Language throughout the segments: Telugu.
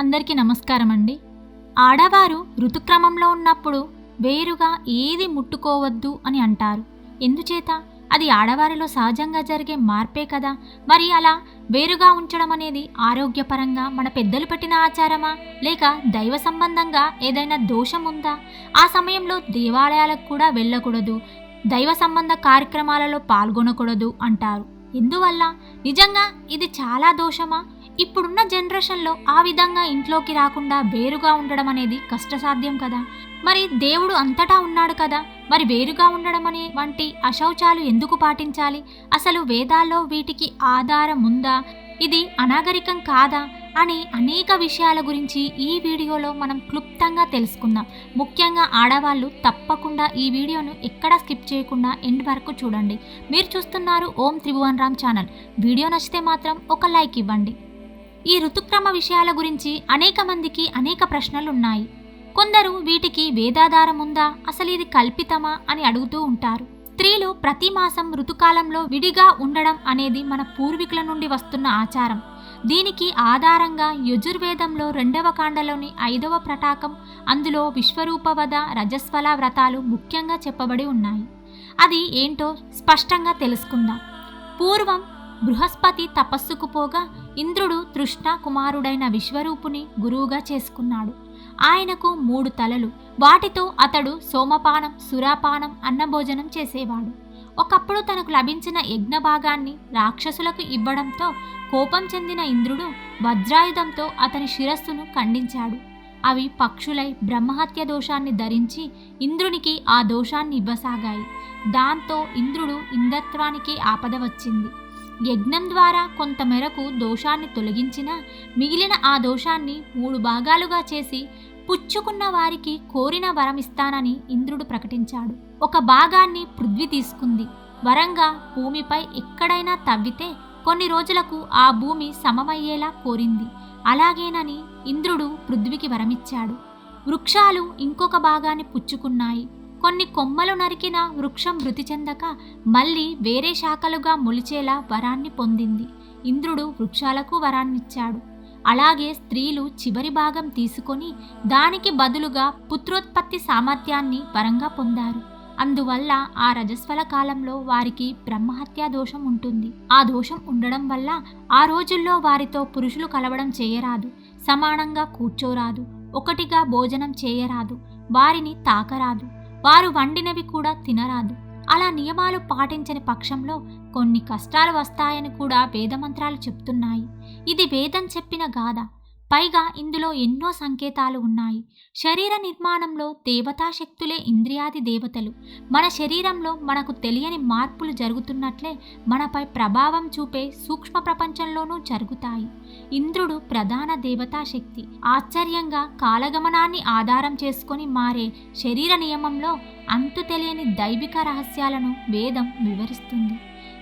అందరికీ నమస్కారం అండి ఆడవారు ఋతుక్రమంలో ఉన్నప్పుడు వేరుగా ఏది ముట్టుకోవద్దు అని అంటారు. ఎందుచేత? అది ఆడవారిలో సహజంగా జరిగే మార్పే కదా. మరి అలా వేరుగా ఉంచడం అనేది ఆరోగ్యపరంగా మన పెద్దలు పెట్టిన ఆచారమా? లేక దైవ సంబంధంగా ఏదైనా దోషం ఉందా? ఆ సమయంలో దేవాలయాలకు కూడా వెళ్ళకూడదు. దైవ సంబంధ కార్యక్రమాలలో పాల్గొనకూడదు అంటారు. ఎందువల్ల? నిజంగా ఇది చాలా దోషమా? ఇప్పుడున్న జనరేషన్లో ఆ విధంగా ఇంట్లోకి రాకుండా వేరుగా ఉండడం అనేది కష్టసాధ్యం కదా. మరి దేవుడు అంతటా ఉన్నాడు కదా. మరి వేరుగా ఉండడం అనే వంటి అశౌచాలు ఎందుకు పాటించాలి? అసలు వేదాల్లో వీటికి ఆధారం ఉందా? ఇది అనాగరికం కాదా? అని అనేక విషయాల గురించి ఈ వీడియోలో మనం క్లుప్తంగా తెలుసుకుందాం. ముఖ్యంగా ఆడవాళ్ళు తప్పకుండా ఈ వీడియోను ఎక్కడా స్కిప్ చేయకుండా ఎండ్ వరకు చూడండి. మీరు చూస్తున్నారు ఓం త్రిభువన్ రామ్ ఛానల్. వీడియో నచ్చితే మాత్రం ఒక లైక్ ఇవ్వండి. ఈ ఋతుక్రమ విషయాల గురించి అనేక మందికి అనేక ప్రశ్నలు ఉన్నాయి కొందరు వీటికి వేదాధారం ఉందా? అసలు ఇది కల్పితమా? అని అడుగుతూ ఉంటారు. స్త్రీలు ప్రతి మాసం ఋతుకాలంలో విడిగా ఉండడం అనేది మన పూర్వీకుల నుండి వస్తున్న ఆచారం. దీనికి ఆధారంగా యజుర్వేదంలో రెండవ కాండలోని ఐదవ ప్రటాకం అందులో విశ్వరూపవద రజస్వల వ్రతాలు ముఖ్యంగా చెప్పబడి ఉన్నాయి. అది ఏంటో స్పష్టంగా తెలుసుకుందాం. పూర్వం బృహస్పతి తపస్సుకు పోగా ఇంద్రుడు తృష్ణ కుమారుడైన విశ్వరూపుని గురువుగా చేసుకున్నాడు. ఆయనకు మూడు తలలు. వాటితో అతడు సోమపానం సురాపానం అన్నభోజనం చేసేవాడు. ఒకప్పుడు తనకు లభించిన యజ్ఞ భాగాన్ని రాక్షసులకు ఇవ్వడంతో కోపం చెందిన ఇంద్రుడు వజ్రాయుధంతో అతని శిరస్సును ఖండించాడు. అవి పక్షులై బ్రహ్మహత్య దోషాన్ని ధరించి ఇంద్రునికి ఆ దోషాన్ని ఇవ్వసాగాయి. దాంతో ఇంద్రుడు ఇంద్రత్వానికి ఆపద వచ్చింది. యజ్ఞం ద్వారా కొంతమేరకు దోషాన్ని తొలగించినా మిగిలిన ఆ దోషాన్ని మూడు భాగాలుగా చేసి పుచ్చుకున్న వారికి కోరిన వరం ఇస్తానని ఇంద్రుడు ప్రకటించాడు. ఒక భాగాన్ని పృథ్వీ తీసుకుంది. వరంగా భూమిపై ఎక్కడైనా తవ్వితే కొన్ని రోజులకు ఆ భూమి సమమయ్యేలా కోరింది. అలాగేనని ఇంద్రుడు పృథ్వీకి వరమిచ్చాడు. వృక్షాలు ఇంకొక భాగాన్ని పుచ్చుకున్నాయి. కొన్ని కొమ్మలు నరికిన వృక్షం మృతి చెందక మళ్ళీ వేరే శాఖలుగా మొలిచేలా వరాన్ని పొందింది. ఇంద్రుడు వృక్షాలకు వరాన్నిచ్చాడు. అలాగే స్త్రీలు చివరి భాగం తీసుకొని దానికి బదులుగా పుత్రోత్పత్తి సామర్థ్యాన్ని వరంగా పొందారు. అందువల్ల ఆ రజస్వల కాలంలో వారికి బ్రహ్మహత్యా దోషం ఉంటుంది. ఆ దోషం ఉండడం వల్ల ఆ రోజుల్లో వారితో పురుషులు కలవడం చేయరాదు. సమానంగా కూర్చోరాదు. ఒకటిగా భోజనం చేయరాదు. వారిని తాకరాదు. వారు వండినవి కూడా తినరాదు. అలా నియమాలు పాటించని పక్షంలో కొన్ని కష్టాలు వస్తాయని కూడా వేదమంత్రాలు చెప్తున్నాయి. ఇది వేదం చెప్పిన గాథ. పైగా ఇందులో ఎన్నో సంకేతాలు ఉన్నాయి. శరీర నిర్మాణంలో దేవతా శక్తులే ఇంద్రియాది దేవతలు. మన శరీరంలో మనకు తెలియని మార్పులు జరుగుతున్నట్లే మనపై ప్రభావం చూపే సూక్ష్మ ప్రపంచంలోనూ జరుగుతాయి. ఇంద్రుడు ప్రధాన దేవతా శక్తి. ఆశ్చర్యంగా కాలగమనాన్ని ఆధారం చేసుకొని మారే శరీర నియమంలో అంతు తెలియని దైవిక రహస్యాలను వేదం వివరిస్తుంది.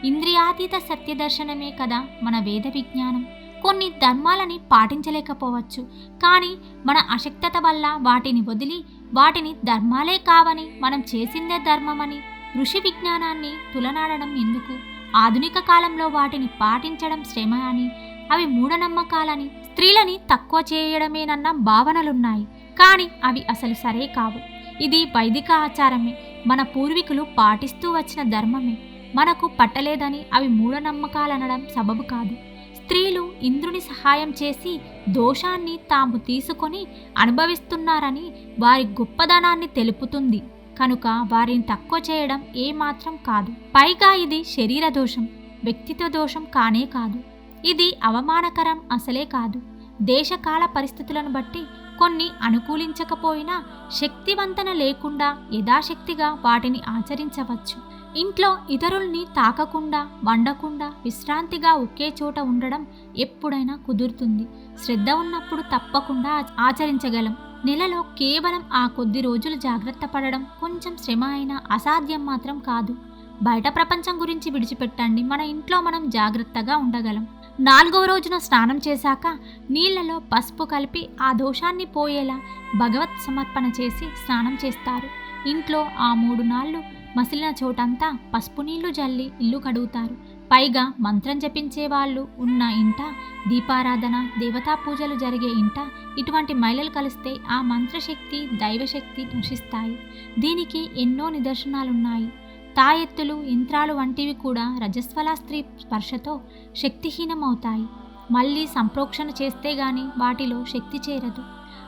ఇంద్రియాతీత సత్యదర్శనమే కదా మన వేద విజ్ఞానం. కొన్ని ధర్మాలని పాటించలేకపోవచ్చు. కానీ మన అశక్తత వల్ల వాటిని వదిలి వాటిని ధర్మాలే కావని మనం చేసిందే ధర్మమని ఋషి విజ్ఞానాన్ని తులనాడడం ఎందుకు? ఆధునిక కాలంలో వాటిని పాటించడం శ్రమ అని అవి మూఢనమ్మకాలని స్త్రీలని తక్కువ చేయడమేనన్న భావనలున్నాయి. కానీ అవి అసలు సరే కావు. ఇది వైదిక ఆచారమే. మన పూర్వీకులు పాటిస్తూ వచ్చిన ధర్మమే. మనకు పట్టలేదని అవి మూఢనమ్మకాలనడం సబబు కాదు. స్త్రీలు ఇంద్రుని సహాయం చేసి దోషాన్ని తాము తీసుకొని అనుభవిస్తున్నారని వారి గొప్పదనాన్ని తెలుపుతుంది. కనుక వారిని తక్కువ చేయడం ఏమాత్రం కాదు. పైగా ఇది శరీర దోషం వ్యక్తిత్వ దోషం కానే కాదు. ఇది అవమానకరం అసలే కాదు. దేశకాల పరిస్థితులను బట్టి కొన్ని అనుకూలించకపోయినా శక్తివంతన లేకుండా యథాశక్తిగా వాటిని ఆచరించవచ్చు. ఇంట్లో ఇతరుల్ని తాకకుండా వండకుండా విశ్రాంతిగా ఒకే చోట ఉండడం ఎప్పుడైనా కుదురుతుంది. శ్రద్ధ ఉన్నప్పుడు తప్పకుండా ఆచరించగలం. నెలలో కేవలం ఆ కొద్ది రోజులు జాగ్రత్త పడడం కొంచెం శ్రమ అయినా అసాధ్యం మాత్రం కాదు. బయట ప్రపంచం గురించి విడిచిపెట్టండి. మన ఇంట్లో మనం జాగ్రత్తగా ఉండగలం. నాలుగవ రోజున స్నానం చేశాక నీళ్ళలో పసుపు కలిపి ఆ దోషాన్ని పోయేలా భగవత్ సమర్పణ చేసి స్నానం చేస్తారు. ఇంట్లో ఆ మూడు నాళ్ళు మసిలిన చోటంతా పసుపు నీళ్ళు జల్లి ఇల్లు కడుగుతారు. పైగా మంత్రం జపించే వాళ్ళు ఉన్న ఇంట దీపారాధన దేవతా పూజలు జరిగే ఇంట ఇటువంటి మహిళలు కలిస్తే ఆ మంత్రశక్తి దైవశక్తి దూషిస్తాయి. దీనికి ఎన్నో నిదర్శనాలున్నాయి. తాయెత్తులు యంత్రాలు వంటివి కూడా రజస్వలా స్త్రీ స్పర్శతో శక్తిహీనమవుతాయి. మళ్ళీ సంప్రోక్షణ చేస్తే గాని వాటిలో శక్తి చేరదు.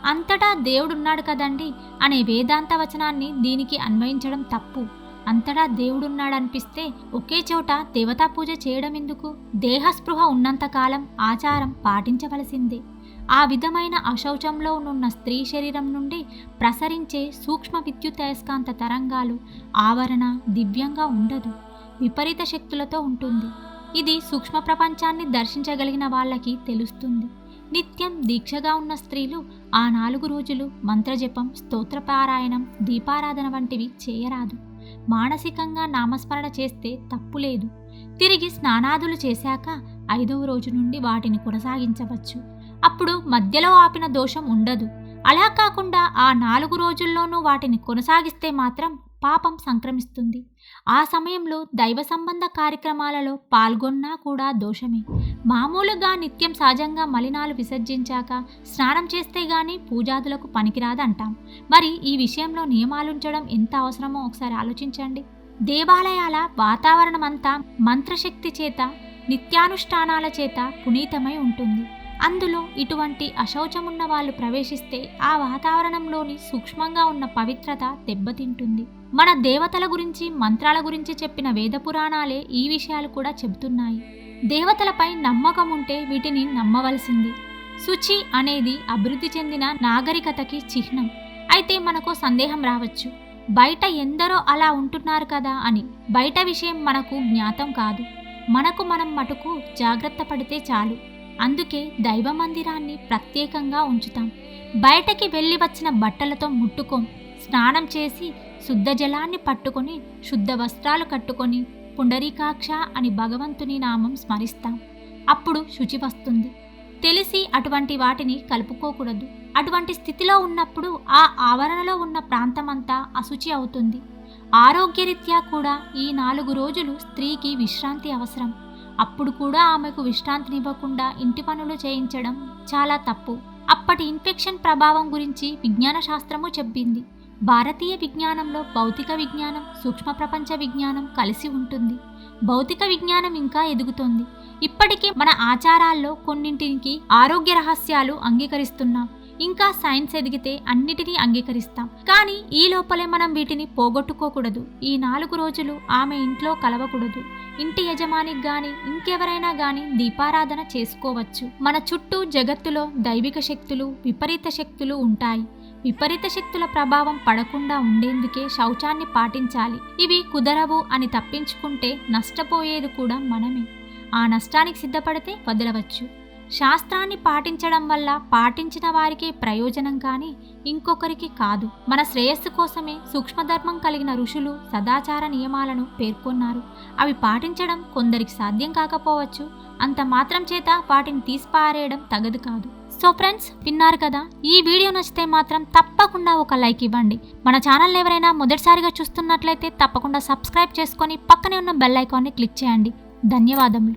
అంతటా దేవుడున్నాడు కదండి అనే వేదాంత వచనాన్ని దీనికి అన్వయించడం తప్పు. అంతటా దేవుడున్నాడనిపిస్తే ఒకే చోట దేవతా పూజ చేయడం ఎందుకు దేహస్పృహ ఉన్నంతకాలం ఆచారం పాటించవలసిందే. ఆ విధమైన అశౌచంలో ఉన్న స్త్రీ శరీరం నుండి ప్రసరించే సూక్ష్మ విద్యుతయస్కాంత తరంగాలు ఆవరణ దివ్యంగా ఉండదు. విపరీత శక్తులతో ఉంటుంది. ఇది సూక్ష్మ ప్రపంచాన్ని దర్శించగలిగిన వాళ్ళకి తెలుస్తుంది. నిత్యం దీక్షగా ఉన్న స్త్రీలు ఆ నాలుగు రోజులు మంత్రజపం స్తోత్రపారాయణం దీపారాధన వంటివి చేయరాదు. మానసికంగా నామస్మరణ చేస్తే తప్పు లేదు. తిరిగి స్నానాదులు చేశాక ఐదవ రోజు నుండి వాటిని కొనసాగించవచ్చు. అప్పుడు మధ్యలో ఆపిన దోషం ఉండదు. అలా కాకుండా ఆ నాలుగు రోజుల్లోనూ వాటిని కొనసాగిస్తే మాత్రం పాపం సంక్రమిస్తుంది. ఆ సమయంలో దైవ సంబంధ కార్యక్రమాలలో పాల్గొన్నా కూడా దోషమే. మామూలుగా నిత్యం సహజంగా మలినాలు విసర్జించాక స్నానం చేస్తే గాని పూజాదులకు పనికిరాదంటాం. మరి ఈ విషయంలో నియమాలుంచడం ఎంత అవసరమో ఒకసారి ఆలోచించండి. దేవాలయాల వాతావరణం అంతా మంత్రశక్తి చేత నిత్యానుష్ఠానాల చేత పునీతమై ఉంటుంది. అందులో ఇటువంటి అశౌచమున్న వాళ్ళు ప్రవేశిస్తే ఆ వాతావరణంలోని సూక్ష్మంగా ఉన్న పవిత్రత దెబ్బతింటుంది. మన దేవతల గురించి మంత్రాల గురించి చెప్పిన వేద పురాణాలే ఈ విషయాలు కూడా చెబుతున్నాయి. దేవతలపై నమ్మకం ఉంటే వీటిని నమ్మవలసింది. శుచి అనేది అభివృద్ధి చెందిన నాగరికతకి చిహ్నం. అయితే మనకు సందేహం రావచ్చు. బయట ఎందరో అలా ఉంటున్నారు కదా అని బయట విషయం మనకు జ్ఞాతం కాదు. మనకు మనం మటుకు జాగ్రత్త పడితే చాలు. అందుకే దైవ మందిరాన్ని ప్రత్యేకంగా ఉంచుతాం. బయటకి వెళ్ళి వచ్చిన బట్టలతో ముట్టుకోం. స్నానం చేసి శుద్ధ జలాన్ని పట్టుకొని శుద్ధ వస్త్రాలు కట్టుకొని పుండరీకాక్ష అని భగవంతుని నామం స్మరిస్తాం. అప్పుడు శుచి వస్తుంది. తెలిసి అటువంటి వాటిని కలుపుకోకూడదు. అటువంటి స్థితిలో ఉన్నప్పుడు ఆ ఆవరణలో ఉన్న ప్రాంతమంతా అశుచి అవుతుంది. ఆరోగ్యరీత్యా కూడా ఈ నాలుగు రోజులు స్త్రీకి విశ్రాంతి అవసరం. అప్పుడు కూడా ఆమెకు విశ్రాంతినివ్వకుండా ఇంటి పనులు చేయించడం చాలా తప్పు. అప్పటి ఇన్ఫెక్షన్ ప్రభావం గురించి విజ్ఞాన శాస్త్రము చెప్పింది. భారతీయ విజ్ఞానంలో భౌతిక విజ్ఞానం సూక్ష్మ ప్రపంచ విజ్ఞానం కలిసి ఉంటుంది. భౌతిక విజ్ఞానం ఇంకా ఎదుగుతోంది. ఇప్పటికీ మన ఆచారాల్లో కొన్నింటికి ఆరోగ్య రహస్యాలు అంగీకరిస్తున్నాం. ఇంకా సైన్స్ ఎదిగితే అన్నిటినీ అంగీకరిస్తాం. కానీ ఈ లోపలే మనం వీటిని పోగొట్టుకోకూడదు. ఈ నాలుగు రోజులు ఆమె ఇంట్లో కలవకూడదు. ఇంటి యజమానికి గాని ఇంకెవరైనా గాని దీపారాధన చేసుకోవచ్చు. మన చుట్టూ జగత్తులో దైవిక శక్తులు విపరీత శక్తులు ఉంటాయి. విపరీత శక్తుల ప్రభావం పడకుండా ఉండేందుకే శౌచాన్ని పాటించాలి. ఇవి కుదరవు అని తప్పించుకుంటే నష్టపోయేది కూడా మనమే. ఆ నష్టానికి సిద్ధపడితే వదలవచ్చు. శాస్త్రాన్ని పాటించడం వల్ల పాటించిన వారికే ప్రయోజనం కానీ ఇంకొకరికి కాదు. మన శ్రేయస్సు కోసమే సూక్ష్మధర్మం కలిగిన ఋషులు సదాచార నియమాలను పేర్కొన్నారు. అవి పాటించడం కొందరికి సాధ్యం కాకపోవచ్చు. అంత మాత్రం చేత వాటిని తీసిపారేయడం తగదు కాదు. సో ఫ్రెండ్స్ విన్నారు కదా? ఈ వీడియో నచ్చితే మాత్రం తప్పకుండా ఒక లైక్ ఇవ్వండి. మన ఛానల్ ఎవరైనా మొదటిసారిగా చూస్తున్నట్లయితే తప్పకుండా సబ్స్క్రైబ్ చేసుకొని పక్కనే ఉన్న బెల్ ఐకాన్ని క్లిక్ చేయండి. ధన్యవాదములు.